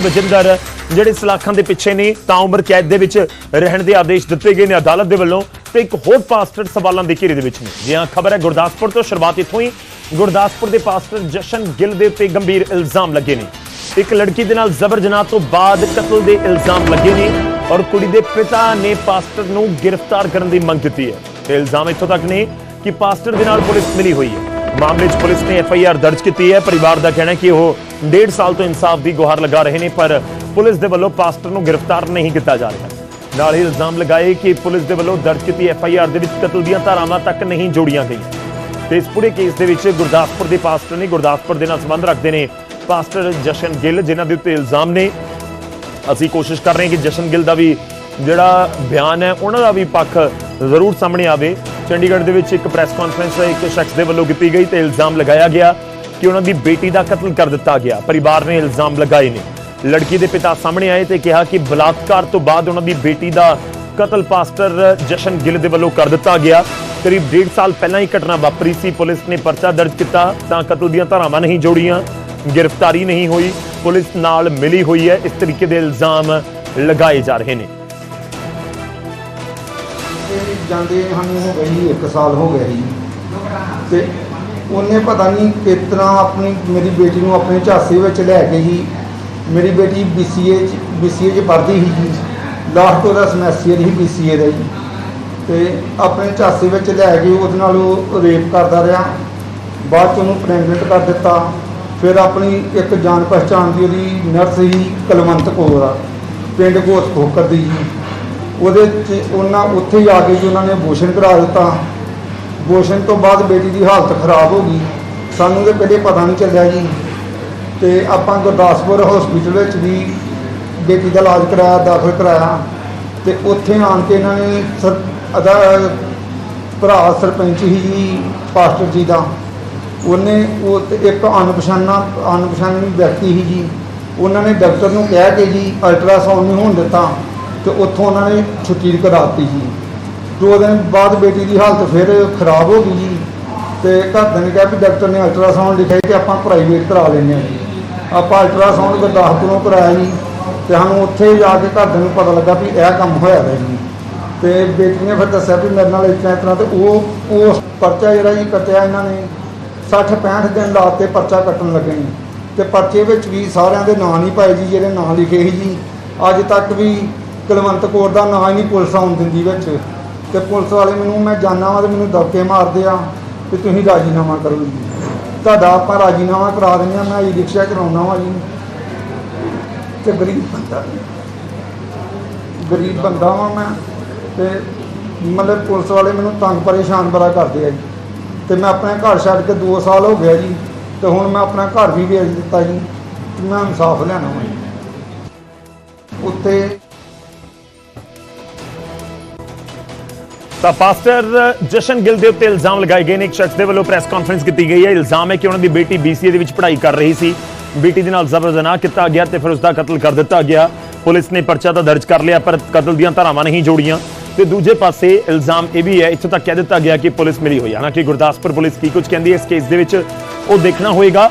ਵਜਿੰਦਰ ਜਿਹੜੇ ਸਲਾਖਾਂ ਦੇ ਪਿੱਛੇ ਨੇ, ਤਾਂ ਉਮਰ ਕੈਦ ਦੇ ਵਿੱਚ ਰਹਿਣ ਦੇ ਆਦੇਸ਼ ਦਿੱਤੇ ਗਏ ਨੇ ਅਦਾਲਤ ਦੇ ਵੱਲੋਂ ਤੇ ਇੱਕ ਹੋਰ ਪਾਸਟਰ ਸਵਾਲਾਂ ਦੇ ਘੇਰੇ ਦੇ ਵਿੱਚ ਨੇ। ਜੀ ਹਾਂ, ਖਬਰ ਹੈ, ਗੁਰਦਾਸਪੁਰ ਤੋਂ ਸ਼ੁਰੂਆਤ ਇੱਥੋਂ ਹੀ। ਗੁਰਦਾਸਪੁਰ ਦੇ ਪਾਸਟਰ ਜਸ਼ਨ ਗਿੱਲ ਦੇ ਉੱਤੇ ਗੰਭੀਰ ਇਲਜ਼ਾਮ ਲੱਗੇ ਨੇ। ਇੱਕ ਲੜਕੀ ਦੇ ਨਾਲ ਜ਼ਬਰ ਜਨਾਹ ਤੋਂ ਬਾਅਦ ਕਤਲ ਦੇ ਇਲਜ਼ਾਮ ਲੱਗੇ ਨੇ ਔਰ ਕੁੜੀ ਦੇ ਪਿਤਾ ਨੇ ਪਾਸਟਰ ਨੂੰ ਗ੍ਰਿਫਤਾਰ ਕਰਨ ਦੀ ਮੰਗ ਕੀਤੀ ਹੈ। ਤੇ ਇਲਜ਼ਾਮ ਇੱਥੋਂ ਤੱਕ ਨੇ ਕਿ ਪਾਸਟਰ ਦੇ ਨਾਲ ਪੁਲਿਸ ਮਿਲੀ ਹੋਈ ਹੈ। ਮਾਮਲੇ 'ਚ ਪੁਲਿਸ ਨੇ ਐਫ ਆਈ ਆਰ ਦਰਜ ਕੀਤੀ ਹੈ। ਪਰਿਵਾਰ ਦਾ ਕਹਿਣਾ ਹੈ ਕਿ ਉਹ ਡੇਢ ਸਾਲ ਤੋਂ ਇਨਸਾਫ ਦੀ ਗੁਹਾਰ ਲਗਾ ਰਹੇ ਨੇ, ਪਰ ਪੁਲਿਸ ਦੇ ਵੱਲੋਂ ਪਾਸਟਰ ਨੂੰ ਗ੍ਰਿਫਤਾਰ ਨਹੀਂ ਕੀਤਾ ਜਾ ਰਿਹਾ। ਨਾਲ ਹੀ ਇਲਜ਼ਾਮ ਲਗਾਏ ਕਿ ਪੁਲਿਸ ਦੇ ਵੱਲੋਂ ਦਰਜ ਕੀਤੀ ਐਫ ਆਈ ਆਰ ਦੇ ਵਿੱਚ ਕਤਲ ਦੀਆਂ ਧਾਰਾਵਾਂ ਤੱਕ ਨਹੀਂ ਜੋੜੀਆਂ ਗਈਆਂ। ਤੇ ਇਸ ਪੂਰੇ ਕੇਸ ਦੇ ਵਿੱਚ ਗੁਰਦਾਸਪੁਰ ਦੇ ਪਾਸਟਰ ਨੇ ਗੁਰਦਾਸਪੁਰ ਦੇ ਨਾਲ ਸੰਬੰਧ ਰੱਖਦੇ ਨੇ ਪਾਸਟਰ ਜਸ਼ਨ ਗਿੱਲ, ਜਿਨ੍ਹਾਂ ਦੇ ਉੱਤੇ ਇਲਜ਼ਾਮ ਨੇ। ਅਸੀਂ ਕੋਸ਼ਿਸ਼ ਕਰ ਰਹੇ ਹਾਂ ਕਿ ਜਸ਼ਨ ਗਿੱਲ ਦਾ ਵੀ ਜਿਹੜਾ ਬਿਆਨ ਹੈ, ਉਹਨਾਂ ਦਾ ਵੀ ਪੱਖ ਜ਼ਰੂਰ ਸਾਹਮਣੇ ਆਵੇ। ਚੰਡੀਗੜ੍ਹ ਦੇ ਵਿੱਚ ਇੱਕ ਪ੍ਰੈਸ ਕਾਨਫਰੰਸ ਇੱਕ ਸ਼ਖਸ ਦੇ ਵੱਲੋਂ ਕੀਤੀ ਗਈ ਤੇ ਇਲਜ਼ਾਮ ਲਗਾਇਆ ਗਿਆ ਕਿ ਉਹਨਾਂ ਦੀ ਬੇਟੀ ਦਾ ਕਤਲ ਕਰ ਦਿੱਤਾ ਗਿਆ। ਪਰਿਵਾਰ ਨੇ ਇਲਜ਼ਾਮ ਲਗਾਏ ਨੇ। ਲੜਕੀ ਦੇ ਪਿਤਾ ਸਾਹਮਣੇ ਆਏ ਤੇ ਕਿਹਾ ਕਿ ਬਲਾਤਕਾਰ ਤੋਂ ਬਾਅਦ ਉਹਨਾਂ ਦੀ ਬੇਟੀ ਦਾ ਕਤਲ ਪਾਸਟਰ ਜਸ਼ਨ ਗਿੱਲ ਦੇ ਵੱਲੋਂ ਕਰ ਦਿੱਤਾ ਗਿਆ। ਕਰੀਬ ਡੇਢ ਸਾਲ ਪਹਿਲਾਂ ਹੀ ਘਟਨਾ ਵਾਪਰੀ ਸੀ। ਪੁਲਿਸ ਨੇ ਪਰਚਾ ਦਰਜ ਕੀਤਾ, ਤਾਂ ਕਤਲ ਦੀਆਂ ਧਾਰਾਵਾਂ ਨਹੀਂ ਜੋੜੀਆਂ, ਗ੍ਰਿਫਤਾਰੀ ਨਹੀਂ ਹੋਈ। ਪੁਲਿਸ ਨਾਲ ਮਿਲੀ ਹੋਈ ਹੈ। ਇਸ ਤਰੀਕੇ ਦੇ ਇਲਜ਼ਾਮ ਲਗਾਏ ਜਾ ਰਹੇ ਨੇ। ਇਹ ਜਾਂਦੇ ਸਾਨੂੰ ਹੋ ਗਈ 1 ਸਾਲ ਹੋ ਗਿਆ ਜੀ। ਤੇ ਉਹਨੇ ਪਤਾ ਨਹੀਂ ਕਿਸ ਤਰ੍ਹਾਂ ਆਪਣੀ ਮੇਰੀ ਬੇਟੀ ਨੂੰ ਆਪਣੇ ਝਾਂਸੇ ਵਿੱਚ ਲੈ ਕੇ ਜੀ, ਮੇਰੀ ਬੇਟੀ BCA ਚ BCA ਚ ਪੜ੍ਹਦੀ ਸੀ ਜੀ। ਲਾਸਟ ਉਹਦਾ ਸਮੈਸਟਰ ਸੀ BCA ਦਾ ਜੀ। ਤੇ ਆਪਣੇ ਝਾਂਸੇ ਵਿੱਚ ਲੈ ਕੇ ਉਹਦੇ ਨਾਲ ਉਹ ਰੇਪ ਕਰਦਾ ਰਿਹਾ। ਬਾਅਦ ਚ ਉਹਨੂੰ ਪ੍ਰੈਗਨੈਂਟ ਕਰ ਦਿੱਤਾ। ਫਿਰ ਆਪਣੀ ਇੱਕ ਜਾਣ ਪਛਾਣ ਦੀ ਉਹਦੀ ਨਰਸ ਸੀ ਕਲਵੰਤ ਕੌਰ ਆ। ਪਿੰਡ ਘੋਸ ਖੋਕਰ ਦੀ ਜੀ। ਉਹਦੇ ਚ ਉਹਨਾਂ ਉੱਥੇ ਹੀ ਆ ਕੇ ਜੀ ਉਹਨਾਂ ਨੇ ਅਬੋਰਸ਼ਨ ਕਰਾ ਦਿੱਤਾ। ਅਬੋਰਸ਼ਨ ਤੋਂ ਬਾਅਦ ਬੇਟੀ ਦੀ ਹਾਲਤ ਖਰਾਬ ਹੋ ਗਈ। ਸਾਨੂੰ ਤੇ ਪਹਿਲੇ ਪਤਾ ਨਹੀਂ ਚੱਲਿਆ ਜੀ। ਤੇ ਆਪਾਂ ਗੁਰਦਾਸਪੁਰ ਹਸਪੀਟਲ ਵਿੱਚ ਵੀ ਬੇਟੀ ਦਾ ਇਲਾਜ ਕਰਾਇਆ, ਦਾਖਲ ਕਰਾਇਆ। ਤੇ ਉੱਥੇ ਆਣ ਕੇ ਇਹਨਾਂ ਨੇ ਸਰ ਅਦਾ ਭਰਾ ਸਰਪੰਚ ਹੀ ਜੀ, ਪਾਸਟਰ ਜੀ ਦਾ। ਉਹਨੇ ਉਹ ਇੱਕ ਅਣਪਛਾਣਾ, ਅਣਪਛਾਣੀ ਵਿਅਕਤੀ ਹੀ ਜੀ। ਉਹਨਾਂ ਨੇ ਡਾਕਟਰ ਨੂੰ ਕਹਿ ਕੇ ਜੀ ਅਲਟਰਾਸਾਊਂਡ ਨਹੀਂ ਹੋਣ ਦਿੱਤਾ। ਤੇ ਉੱਥੋਂ ਉਹਨਾਂ ਨੇ ਛੁੱਟੀ ਕਰਾਤੀ ਜੀ। ਦੋ ਦਿਨ ਬਾਅਦ ਬੇਟੀ ਦੀ ਹਾਲਤ ਫਿਰ ਖਰਾਬ ਹੋ ਗਈ ਜੀ। ਤੇ ਘਰਦਿਆਂ ਨੇ ਕਿਹਾ ਵੀ ਡਾਕਟਰ ਨੇ ਅਲਟਰਾਸਾਊਂਡ ਲਿਖਿਆ ਕਿ ਆਪਾਂ ਪ੍ਰਾਈਵੇਟ ਕਰਾ ਲੈਂਦੇ ਹਾਂ ਜੀ। ਆਪਾਂ ਅਲਟਰਾਸਾਊਂਡ ਗੁਰਦਾਸਪੁਰੋਂ ਕਰਾਇਆ ਜੀ। ਤੇ ਸਾਨੂੰ ਉੱਥੇ ਜਾ ਕੇ ਘਰਦਿਆਂ ਨੂੰ ਪਤਾ ਲੱਗਾ ਵੀ ਇਹ ਕੰਮ ਹੋਇਆ ਹੈ ਜੀ। ਤੇ ਬੇਟੀ ਨੇ ਫਿਰ ਦੱਸਿਆ ਵੀ ਮੇਰੇ ਨਾਲ ਇਸ ਤਰ੍ਹਾਂ ਇਸ ਤਰ੍ਹਾਂ ਤੇ ਉਹ ਉਹ ਪਰਚਾ ਜਿਹੜਾ ਜੀ ਕੱਟਿਆ ਇਹਨਾਂ ਨੇ। 60 65 ਦਿਨ ਲਾਤੇ ਪਰਚਾ ਕੱਟਣ ਲੱਗੇ ਨੇ। ਤੇ ਪਰਚੇ ਵਿੱਚ ਵੀ ਸਾਰਿਆਂ ਦੇ ਨਾਂ ਨਹੀਂ ਪਾਏ ਜੀ, ਜਿਹੜੇ ਨਾਂ ਲਿਖੇ ਸੀ ਜੀ। ਅੱਜ ਤੱਕ ਵੀ ਕੁਲਵੰਤ ਕੌਰ ਦਾ ਨਾਂ ਹੀ ਨਹੀਂ ਪੁਲਿਸ ਆਉਣ ਦਿੰਦੀ ਵਿੱਚ। ਤੇ ਪੁਲਿਸ ਵਾਲੇ ਮੈਨੂੰ, ਮੈਂ ਜਾਣਾ ਵਾ ਤੇ ਮੈਨੂੰ ਦਬਕੇ ਮਾਰਦੇ ਆ ਕਿ ਤੁਸੀਂ ਰਾਜੀਨਾਮਾ ਕਰੋ ਜੀ। ਤੁਹਾਡਾ ਆਪਾਂ ਰਾਜੀਨਾਮਾ ਕਰਾ ਦਿੰਦੇ ਆ, ਮੈਂ ਈ ਰਿਕਸ਼ਾ ਚਲਾਉਣਾ ਵਾ ਜੀ। ਤੇ ਗਰੀਬ ਬੰਦਾ। ਗਰੀਬ ਬੰਦਾ ਵਾਂ ਮੈਂ। ਤੇ ਮਤਲਬ ਪੁਲਿਸ ਵਾਲੇ ਮੈਨੂੰ ਤੰਗ ਪਰੇਸ਼ਾਨ ਬੜਾ ਕਰਦੇ ਆ ਜੀ। ਤੇ ਮੈਂ ਆਪਣੇ ਘਰ ਛੱਡ ਕੇ 2 ਸਾਲ ਹੋ ਗਿਆ ਜੀ। ਤੇ ਹੁਣ ਮੈਂ ਆਪਣਾ ਘਰ ਵੀ ਵੇਚ ਦਿੱਤਾ ਜੀ। ਮੈਂ ਇਨਸਾਫ ਲੈਣਾ ਵਾ ਜੀ। ਉੱਤੇ ਤਾਂ ਪਾਸਟਰ ਜਸ਼ਨ ਗਿੱਲ ਦੇ ਉੱਤੇ ਇਲਜ਼ਾਮ ਲਗਾਏ ਗਏ ਨੇ। ਇੱਕ ਸ਼ਖਸ ਦੇ ਵੱਲੋਂ ਪ੍ਰੈਸ ਕਾਨਫਰੰਸ ਕੀਤੀ ਗਈ ਹੈ। ਇਲਜ਼ਾਮ ਹੈ ਕਿ ਉਹਨਾਂ ਦੀ ਬੇਟੀ BCA ਦੇ ਵਿੱਚ ਪੜ੍ਹਾਈ ਕਰ ਰਹੀ ਸੀ। ਬੇਟੀ ਦੇ ਨਾਲ ਜ਼ਬਰ ਜਨਾਹ ਕੀਤਾ ਗਿਆ ਤੇ ਫਿਰ ਉਸ ਦਾ ਕਤਲ ਕਰ ਦਿੱਤਾ ਗਿਆ। ਪੁਲਿਸ ਨੇ ਪਰਚਾ ਤਾਂ ਦਰਜ ਕਰ ਲਿਆ, ਪਰ ਕਤਲ ਦੀਆਂ ਧਾਰਾਵਾਂ ਨਹੀਂ ਜੋੜੀਆਂ। ਤੇ ਦੂਜੇ ਪਾਸੇ ਇਲਜ਼ਾਮ ਇਹ ਵੀ ਹੈ, ਇੱਥੋਂ ਤੱਕ ਕਹਿ ਦਿੱਤਾ ਗਿਆ ਕਿ ਪੁਲਿਸ ਮਿਲੀ ਹੋਈ ਹੈ। ਹਾਲਾਂਕਿ ਗੁਰਦਾਸਪੁਰ ਪੁਲਿਸ ਕੀ ਕੁਝ ਕਹਿੰਦੀ ਹੈ, ਇਸ ਕੇਸ ਦੇ ਵਿੱਚ ਉਹ ਦੇਖਣਾ ਹੋਏਗਾ।